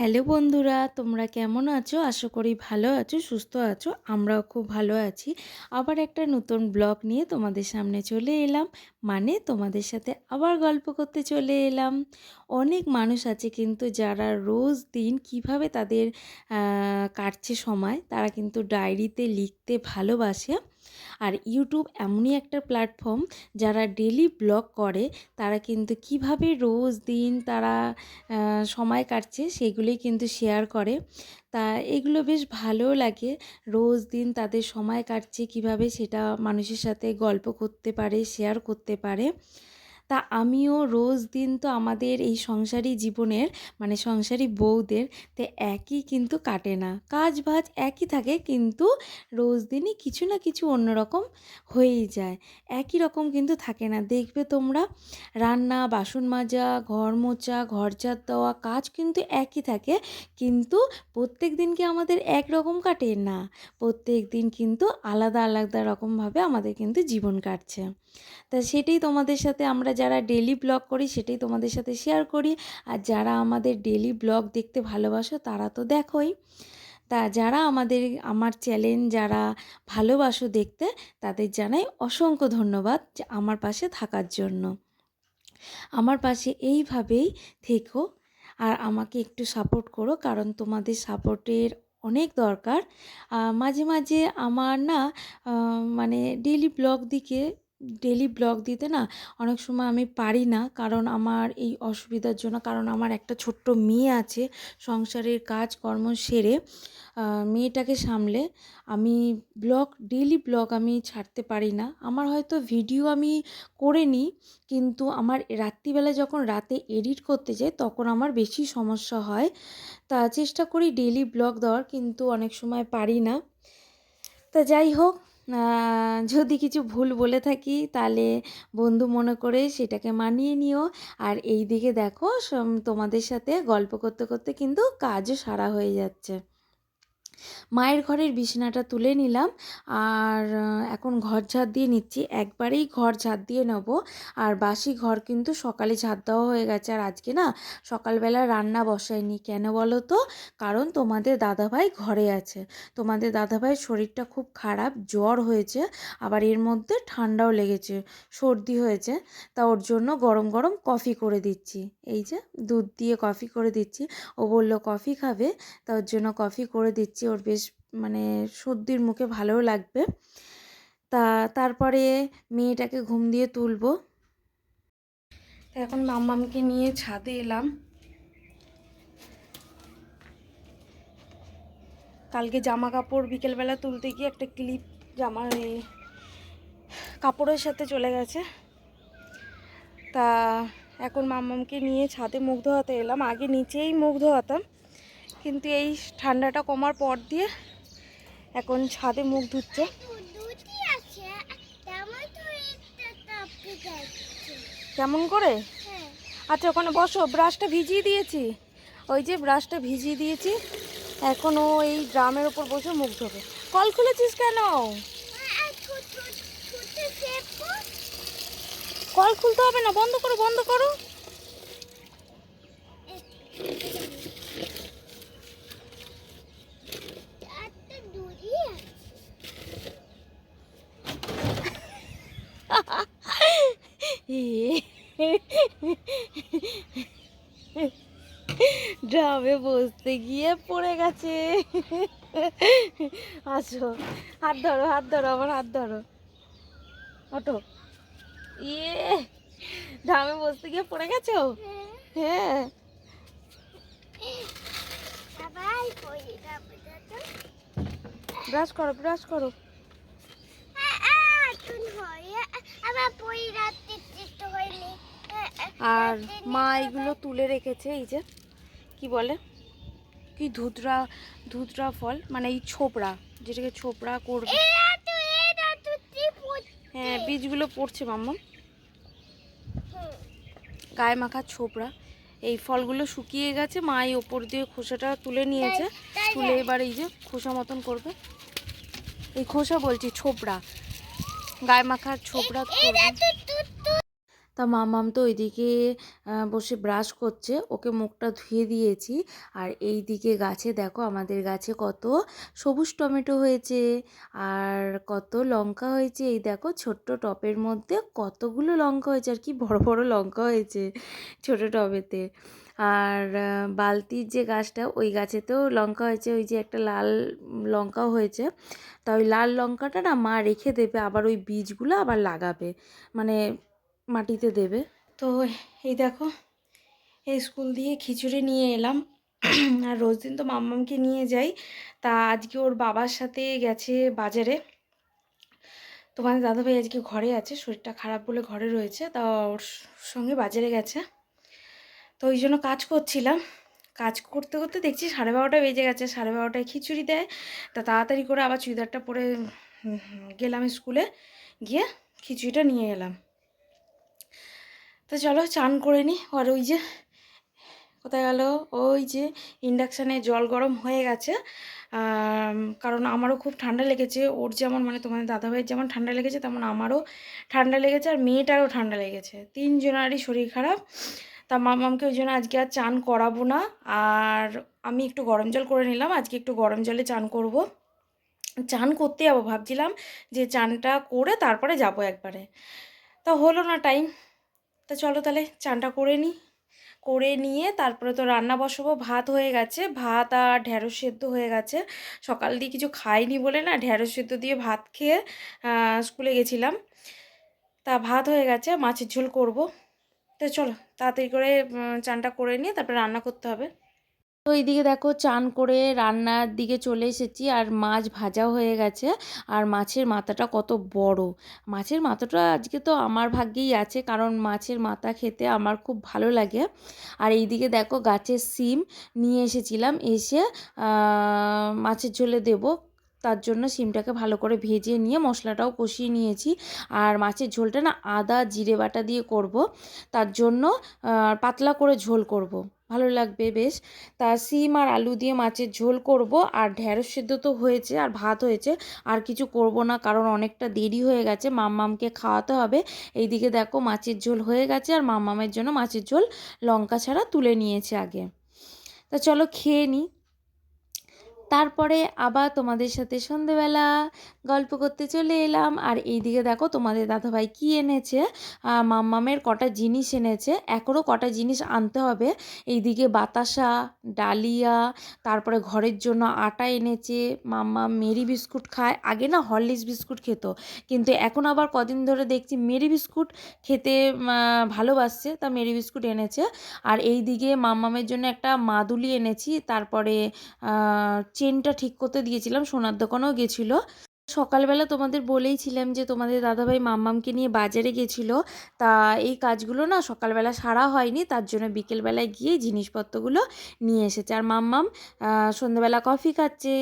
Hello বন্ধুরা, তোমরা কেমন আছো? আশা করি ভালো আছো, সুস্থ আছো, আমরাও খুব ভালো আছি। আবার একটা নতুন ব্লগ নিয়ে তোমাদের সামনে চলে এলাম। মানে তোমাদের সাথে আবার গল্প করতে চলে এলাম। অনেক মানুষ আছে কিন্তু যারা রোজ দিন কীভাবে তাদের কাটছে সময়, তারা কিন্তু ডায়েরিতে লিখতে ভালোবাসে। আর ইউটিউব এমনই একটা প্ল্যাটফর্ম যারা ডেলি ব্লগ করে, তারা কিন্তু কীভাবে রোজ দিন তারা সময় কাটছে সেগুলোই কিন্তু শেয়ার করে। তা এগুলো বেশ ভালোও লাগে, রোজ দিন তাদের সময় কাটছে কীভাবে সেটা মানুষের সাথে গল্প করতে পারে শেয়ার করতে পারে। তা আমিও রোজ দিন তো আমাদের এই সংসারী জীবনের মানে সংসারী বউদের, তে একই কিন্তু কাটে না। কাজ বাজ একই থাকে কিন্তু রোজ দিনই কিছু না কিছু অন্যরকম হয়েই যায়। একই রকম কিন্তু থাকে না। দেখবে তোমরা রান্না, বাসন মাজা, ঘর মোচা, ঘর ঝাড় দেওয়া কাজ কিন্তু একই থাকে। কিন্তু প্রত্যেক দিন কি আমাদের এক রকম কাটে? না। প্রত্যেক দিন কিন্তু আলাদা আলাদা রকমভাবে আমাদের কিন্তু জীবন কাটছে। তা সেটাই তোমাদের সাথে আমরা যারা ডেলি ব্লগ করি, সেটাই তোমাদের সাথে শেয়ার করি। আর যারা আমাদের ডেলি ব্লগ দেখতে ভালোবাসো, তারা তো দেখোই। তা যারা আমাদের, আমার চ্যানেল যারা ভালোবাসো দেখতে, তাদের জানাই অসংখ্য ধন্যবাদ আমার পাশে থাকার জন্য। আমার পাশে এইভাবেই থেকো আর আমাকে একটু সাপোর্ট করো, কারণ তোমাদের সাপোর্টের অনেক দরকার। মাঝে মাঝে আমার না মানে ডেলি ব্লগ দিকে ডেলি ব্লগ দিতে না অনেক সময় আমি পারি না। কারণ আমার এই অসুবিধার জন্য, কারণ আমার একটা ছোট্ট মেয়ে আছে, সংসারের কাজ কর্ম সেরে মেয়েটাকে সামলে আমি ব্লগ ডেলি ব্লগ আমি ছাড়তে পারি না। আমার হয়তো ভিডিও আমি করে নিই, কিন্তু আমার রাত্রিবেলা যখন রাতে এডিট করতে যাই, তখন আমার বেশি সমস্যা হয়। তা চেষ্টা করি ডেইলি ব্লগ দেওয়ার, কিন্তু অনেক সময় পারি না। তা যাই হোক যদি কিছু ভুল বলে থাকি, তাহলে বন্ধু মনে করে সেটাকে মানিয়ে নিও। আর এই দিকে দেখো তোমাদের সাথে গল্প করতে করতে কিন্তু কাজও সারা হয়ে যাচ্ছে। মায়ের ঘরের বিছানাটা তুলে নিলাম আর এখন ঘর ঝাড় দিয়ে নিচ্ছি। একবারেই ঘর ঝাড় দিয়ে নেব। আর বাসি ঘর কিন্তু সকালে ঝাড় দেওয়া হয়ে গেছে। আর আজকে না সকালবেলা রান্না বসাইনি। কেন বলো তো? কারণ তোমাদের দাদাভাই ঘরে আছে। তোমাদের দাদাভাইয়ের শরীরটা খুব খারাপ, জ্বর হয়েছে। আবার এর মধ্যে ঠান্ডাও লেগেছে, সর্দি হয়েছে। তা ওর জন্য গরম গরম কফি করে দিচ্ছি। এই যে দুধ দিয়ে কফি করে দিচ্ছি। ও বলল, কফি খাবে? তা ওর জন্য কফি করে দিচ্ছি। ওর বেশ মানে সর্দির মুখে ভালোও লাগবে। তা তারপরে মেয়েটাকে ঘুম দিয়ে তুলবো। এখন মাম্মামকে নিয়ে ছাদে এলাম। কালকে জামা কাপড় বিকেলবেলা তুলতে গিয়ে একটা ক্লিপ জামা কাপড়ের সাথে চলে গেছে। তা এখন মাম্মামকে নিয়ে ছাদে মুখ ধোয়াতে এলাম। আগে নিচেই মুখ ধোয়াতাম কিন্তু এই ঠান্ডাটা কমার পর দিয়ে এখন ছাদে মুখ ধুচ্ছে। কেমন করে? আচ্ছা ওখানে বসো, ব্রাশটা ভিজিয়ে দিয়েছি। ওই যে ব্রাশটা ভিজিয়ে দিয়েছি। এখন ও এই ড্রামের ওপর বসে মুখ ধোবে। কল খুলেছিস কেন? কল খুলতে হবে না, বন্ধ করো বন্ধ করো একটা দুটি আছে ড্রামে বসতে গিয়ে পড়ে গেছে। আসো হাত ধরো হাত ধরো আমার হাত ধরো। অটো ইয়ে ড্রামে বসতে গিয়ে পড়ে গেছো? হ্যাঁ। ব্রাশ করো ব্রাশ করো। হয় আবার চেষ্টা হয়নি আর মা এগুলো তুলে রেখেছে, এই যে, কি বলে? কি ধুতরা ধুতরা ফল মানে এই ছোপড়া যেটাকে ছোপড়া করবে। হ্যাঁ বীজগুলো পড়ছে মাম্মা। গায়ে মাখা ছোপড়া এই ফলগুলো শুকিয়ে গেছে, মা এই ওপর দিয়ে খোসাটা তুলে নিয়েছে। তুলে এবার এই যে খোসা মতন করবে। এই খোসা বলছি ছোপড়া গায়ে মাখার ছোপড়া করবে। তো মামাম তো ওইদিকে বসে ব্রাশ করছে। ওকে মুখটা ধুয়ে দিয়েছি। আর এই দিকে গাছে দেখো আমাদের গাছে কত সবুজ টমেটো হয়েছে। আর কত লঙ্কা হয়েছে। এই দেখো ছোট্ট টপের মধ্যে কতগুলো লঙ্কা হয়েছে। আর কি বড় বড় লঙ্কা হয়েছে ছোট টবেতে। আর বালতির যে গাছটা, ওই গাছেতেও লঙ্কা হয়েছে। ওই যে একটা লাল লঙ্কাও হয়েছে। তা ওই লাল লঙ্কাটা না মা রেখে দেবে। আবার ওই বীজগুলো আবার লাগাবে। মানে মাটিতে দেবে। তো এই দেখো, এই স্কুল দিয়ে খিচুড়ি নিয়ে এলাম। আর রোজ দিন তো মাম্মামকে নিয়ে যাই। তা আজকে ওর বাবার সাথে গেছে বাজারে। তোমাদের দাদাভাই আজকে ঘরে আছে, শরীরটা খারাপ বলে ঘরে রয়েছে। তা ওর সঙ্গে বাজারে গেছে। তো ওই জন্য কাজ করছিলাম। কাজ করতে করতে দেখছি সাড়ে বারোটা বেজে গেছে। সাড়ে বারোটায় খিচুড়ি দেয়। তা তাড়াতাড়ি করে আবার চুড়িদারটা পরে গেলাম স্কুলে। গিয়ে খিচুড়িটা নিয়ে এলাম। তো চলো চান করে নিই আর ওই যে কোথায় গেল? ওই যে ইন্ডাকশানে জল গরম হয়ে গেছে। কারণ আমারও খুব ঠান্ডা লেগেছে। ওর যেমন মানে তোমাদের দাদাভাইয়ের যেমন ঠান্ডা লেগেছে, তেমন আমারও ঠান্ডা লেগেছে, আর মেয়েটারও ঠান্ডা লেগেছে। তিনজনারই শরীর খারাপ। তা মামামকে ওই জন্য আজকে আর চান করাবো না। আর আমি একটু গরম জল করে নিলাম, আজকে একটু গরম জলে চান করব। চান করতে যাব, ভাবছিলাম যে চানটা করে তারপরে যাব একবারে। তা হলো না টাইম তা চলো তাহলে চানটা করে নিই। করে নিয়ে তারপরে তো রান্না বসাবো, ভাত হয়ে গেছে, ভাত আর ঢ্যাঁড়স সেদ্ধ হয়ে গেছে। সকাল দিয়ে কিছু খাইনি বলে না ঢ্যাঁড়স সেদ্ধ দিয়ে ভাত খেয়ে স্কুলে গেছিলাম। তা ভাত হয়ে গেছে, মাছের ঝোল করব। তো চলো, তাড়াতাড়ি করে চানটা করে নিয়ে তারপরে রান্না করতে হবে। তো এইদিকে দেখো চান করে রান্নার দিকে চলে এসেছি, আর মাছ ভাজাও হয়ে গেছে। আর মাছের মাথাটা কত বড়। মাছের মাথাটা আজকে তো আমার ভাগ্যেই আছে, কারণ মাছের মাথা খেতে আমার খুব ভালো লাগে। আর এইদিকে দেখো গাছের সিম নিয়ে এসেছিলাম, এসে মাছের ঝোলে দেব। তার জন্য সিমটাকে ভালো করে ভেজে নিয়ে মশলাটাও কষিয়ে নিয়েছি। আর মাছের ঝোলটা না আদা, জিরে বাটা দিয়ে করব। তার জন্য পাতলা করে ঝোল করব। ভালো লাগবে, বেশ। তা সিম আর আলু দিয়ে মাছের ঝোল করব। আর ঢ্যাঁড়স সেদ্ধ তো হয়েছে আর ভাত হয়েছে। আর কিছু করব না কারণ অনেকটা দেরি হয়ে গেছে। মাম্মামকে খাওয়াতে হবে। এইদিকে দেখো মাছের ঝোল হয়ে গেছে আর মাম্মামের জন্য মাছের ঝোল লঙ্কা ছাড়া তুলে নিয়েছে আগে। তা চলো খেয়ে নিই তারপরে আবার তোমাদের সাথে সন্ধেবেলা গল্প করতে চলে এলাম। আর এইদিকে দেখো তোমাদের দাদাভাই কি এনেছে? মাম্মামের কটা জিনিস এনেছে। এখনও কটা জিনিস আনতে হবে। এইদিকে বাতাসা, ডালিয়া, তারপরে ঘরের জন্য আটা এনেছে। মাম্মা মেরি বিস্কুট খায়। আগে না হরলিক্স বিস্কুট খেত। কিন্তু এখন আবার কদিন ধরে দেখছি মেরি বিস্কুট খেতে ভালোবাসছে, তা মেরি বিস্কুট এনেছে। আর এইদিকে মাম্মামের জন্য একটা মাদুলি এনেছি। তারপরে চেনটা ঠিক করতে দিয়েছিলাম, সোনার দোকানেও গেছিল। সকালবেলা তোমাদের বলেইছিলাম যে তোমাদের দাদাভাই মাম্মামকে নিয়ে বাজারে গেছিল। তা এই কাজগুলো না সকালবেলা সারা হয়নি, তার জন্য বিকেলবেলায় গিয়ে জিনিসপত্রগুলো নিয়ে এসেছে। আর মাম্মাম সন্ধ্যাবেলা কফি খাচ্ছে।